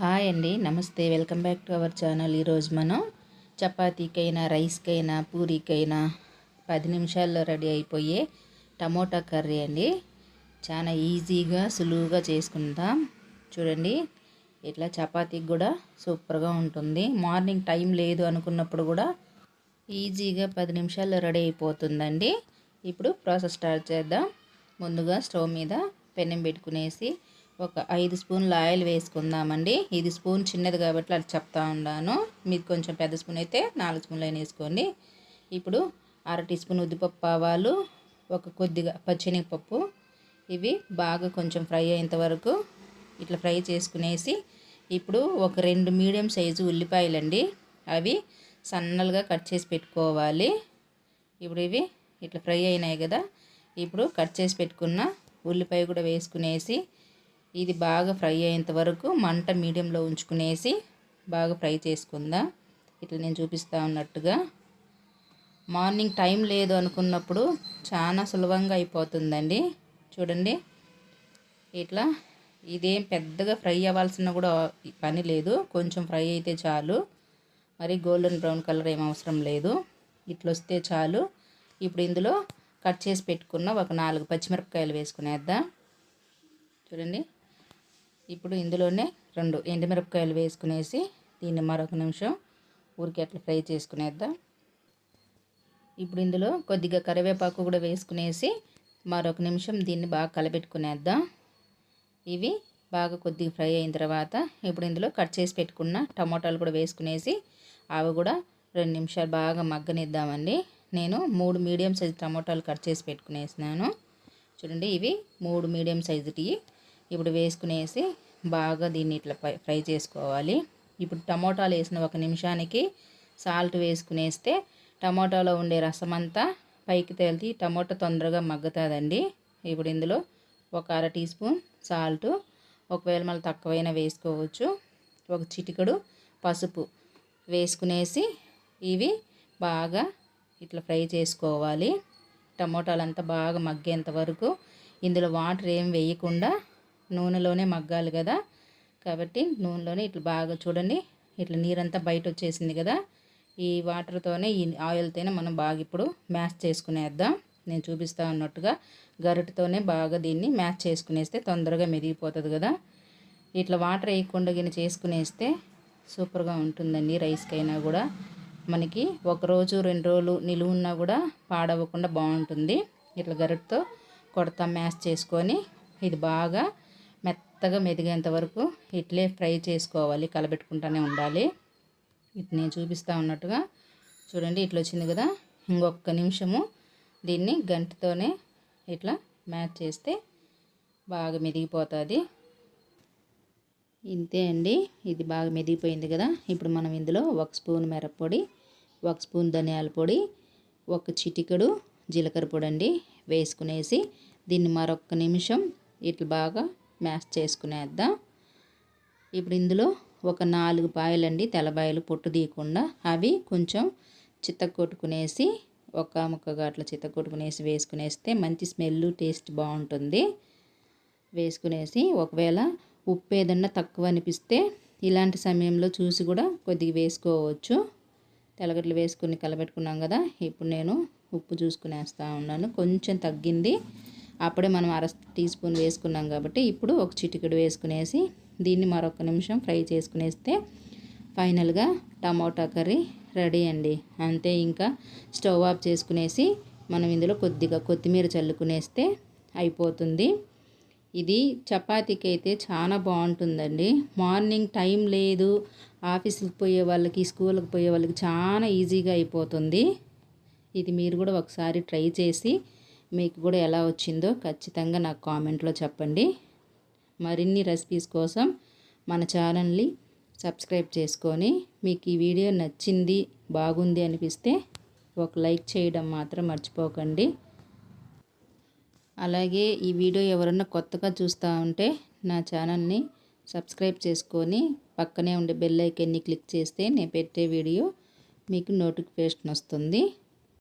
Hi అండి. నమస్తే. Welcome back to our channel. ఈరోజు మనం చపాతీకైనా రైస్కైనా పూరీకైనా పది నిమిషాల్లో రెడీ అయిపోయే టమోటా కర్రీ అండి. చాలా ఈజీగా సులువుగా చేసుకుందాం. చూడండి ఇట్లా చపాతీకి కూడా సూపర్గా ఉంటుంది. మార్నింగ్ టైం లేదు అనుకున్నప్పుడు కూడా ఈజీగా పది నిమిషాల్లో రెడీ అయిపోతుందండి. ఇప్పుడు ప్రాసెస్ స్టార్ట్ చేద్దాం. ముందుగా స్టవ్ మీద పెనం పెట్టుకునేసి ఒక ఐదు స్పూన్ల ఆయిల్ వేసుకుందామండి. ఇది స్పూన్ చిన్నది కాబట్టి అలా చెప్తా ఉన్నాను మీకు కొంచెం పెద్ద స్పూన్ అయితే నాలుగు స్పూన్లు అయినా వేసుకోండి. ఇప్పుడు అర టీ స్పూన్ ఉద్దిపప్పు ఆవాలు ఒక కొద్దిగా పచ్చెనగపప్పు ఇవి బాగా కొంచెం ఫ్రై అయ్యేంత వరకు ఇట్లా ఫ్రై చేసుకునేసి ఇప్పుడు ఒక రెండు మీడియం సైజు ఉల్లిపాయలండి. అవి సన్నలుగా కట్ చేసి పెట్టుకోవాలి. ఇప్పుడు ఇవి ఇట్లా ఫ్రై అయినాయి కదా. ఇప్పుడు కట్ చేసి పెట్టుకున్న ఉల్లిపాయ కూడా వేసుకునేసి ఇది బాగా ఫ్రై అయ్యేంత వరకు మంట మీడియంలో ఉంచుకునేసి బాగా ఫ్రై చేసుకుందాం. ఇట్లా నేను చూపిస్తా ఉన్నట్టుగా. మార్నింగ్ టైం లేదు అనుకున్నప్పుడు చాలా సులభంగా అయిపోతుందండి. చూడండి. ఇట్లా ఇదేం పెద్దగా ఫ్రై అవ్వాల్సిన కూడా పని లేదు. కొంచెం ఫ్రై అయితే చాలు. మరి గోల్డెన్ బ్రౌన్ కలర్ ఏం అవసరం లేదు. ఇట్లా వస్తే చాలు. ఇప్పుడు ఇందులో కట్ చేసి పెట్టుకున్న ఒక నాలుగు పచ్చిమిరపకాయలు వేసుకునేద్దాం. చూడండి. ఇప్పుడు ఇందులోనే రెండు ఎండుమిరపకాయలు వేసుకునేసి దీన్ని మరొక నిమిషం ఊరికి అట్లా ఫ్రై చేసుకునేద్దాం. ఇప్పుడు ఇందులో కొద్దిగా కరివేపాకు కూడా వేసుకునేసి మరొక నిమిషం దీన్ని బాగా కలబెట్టుకునేద్దాం. ఇవి బాగా కొద్దిగా ఫ్రై అయిన తర్వాత ఇప్పుడు ఇందులో కట్ చేసి పెట్టుకున్న టమోటాలు కూడా వేసుకునేసి అవి కూడా రెండు నిమిషాలు బాగా మగ్గనిద్దామండి. నేను మూడు మీడియం సైజు టమోటాలు కట్ చేసి పెట్టుకునేసినాను. చూడండి ఇవి మూడు మీడియం సైజుటివి ఇప్పుడు వేసుకునేసి బాగా దీన్ని ఇట్లా ఫ్రై చేసుకోవాలి. ఇప్పుడు టమోటాలు వేసిన ఒక నిమిషానికి సాల్ట్ వేసుకునేస్తే టమోటాలో ఉండే రసం అంతా పైకి తేలితే టమోటా తొందరగా మగ్గుతుందండి. ఇప్పుడు ఇందులో ఒక అర టీ స్పూన్ సాల్ట్ ఒకవేళ మళ్ళీ తక్కువైనా వేసుకోవచ్చు. ఒక చిటికడు పసుపు వేసుకునేసి ఇవి బాగా ఇట్లా ఫ్రై చేసుకోవాలి. టమోటాలంతా బాగా మగ్గేంత వరకు ఇందులో వాటర్ ఏం వేయకుండా నూనెలోనే మగ్గాలి కదా. కాబట్టి నూనెలోనే ఇట్లా బాగా చూడండి. ఇట్లా నీరంతా బయట వచ్చేసింది కదా. ఈ వాటర్తోనే ఈ ఆయిల్తోనే మనం బాగా ఇప్పుడు మ్యాష్ చేసుకునేద్దాం. నేను చూపిస్తా ఉన్నట్టుగా గరిటతోనే బాగా దీన్ని మ్యాచ్ చేసుకునేస్తే తొందరగా మెరిగిపోతుంది కదా. ఇట్లా వాటర్ వేయకుండా గిన్నె చేసుకునేస్తే సూపర్గా ఉంటుందండి రైస్కైనా కూడా. మనకి ఒక రోజు రెండు రోజులు నిలువ ఉన్నా కూడా పాడవకుండా బాగుంటుంది. ఇట్లా గరిటతో కొడతా మ్యాష్ చేసుకొని. ఇది బాగా మెత్తగా మెదిగేంత వరకు ఇట్లే ఫ్రై చేసుకోవాలి కలబెట్టుకుంటూనే ఉండాలి. ఇటు నేను చూపిస్తూ ఉన్నట్టుగా. చూడండి ఇట్లా వచ్చింది కదా. ఇంకొక నిమిషము దీన్ని గంటతోనే ఇట్లా మ్యాచ్ చేస్తే బాగా మెదిగిపోతుంది. ఇంతే అండి. ఇది బాగా మెదిగిపోయింది కదా. ఇప్పుడు మనం ఇందులో ఒక స్పూన్ మిరప్పొడి ఒక స్పూన్ ధనియాల పొడి ఒక చిటికెడు జీలకర్ర పొడి అండి వేసుకునేసి దీన్ని మరొక నిమిషం ఇట్లా బాగా మ్యాష్ చేసుకునేద్దాం. ఇప్పుడు ఇందులో ఒక నాలుగు పాయలండి తెల్లబాయలు పొట్టు తీయకుండా అవి కొంచెం చిత్త కొట్టుకునేసి ఒక ముక్కగా అట్లా చిత్తకొట్టుకునేసి వేసుకునేస్తే మంచి స్మెల్ టేస్ట్ బాగుంటుంది. వేసుకునేసి ఒకవేళ ఉప్పు ఏదన్నా తక్కువ అనిపిస్తే ఇలాంటి సమయంలో చూసి కూడా కొద్దిగా వేసుకోవచ్చు. తెలగట్లు వేసుకుని కలబెట్టుకున్నాం కదా ఇప్పుడు నేను ఉప్పు చూసుకునేస్తా ఉన్నాను. కొంచెం తగ్గింది. అప్పుడే మనం అర టీ స్పూన్ వేసుకున్నాం కాబట్టి ఇప్పుడు ఒక చిటికెడు వేసుకునేసి దీన్ని మరొక నిమిషం ఫ్రై చేసుకునేస్తే ఫైనల్గా టమోటా కర్రీ రెడీ అండి. అంతే ఇంకా స్టవ్ ఆఫ్ చేసుకునేసి మనం ఇందులో కొద్దిగా కొత్తిమీర చల్లుకునేస్తే అయిపోతుంది. ఇది చపాతీకి అయితే చాలా బాగుంటుందండి. మార్నింగ్ టైం లేదు ఆఫీసులకు పోయే వాళ్ళకి స్కూల్కి పోయే వాళ్ళకి చాలా ఈజీగా అయిపోతుంది. ఇది మీరు కూడా ఒకసారి ట్రై చేసి మీకు కూడా ఎలా వచ్చిందో ఖచ్చితంగా నాకు కామెంట్లో చెప్పండి. మరిన్ని రెసిపీస్ కోసం మన ఛానల్ని సబ్స్క్రైబ్ చేసుకొని మీకు ఈ వీడియో నచ్చింది బాగుంది అనిపిస్తే ఒక లైక్ చేయడం మాత్రం మర్చిపోకండి. అలాగే ఈ వీడియో ఎవరన్నా కొత్తగా చూస్తూ ఉంటే నా ఛానల్ని సబ్స్క్రైబ్ చేసుకొని పక్కనే ఉండే బెల్ ఐకన్ని క్లిక్ చేస్తే నేను పెట్టే వీడియో మీకు నోటిఫికేషన్ వస్తుంది.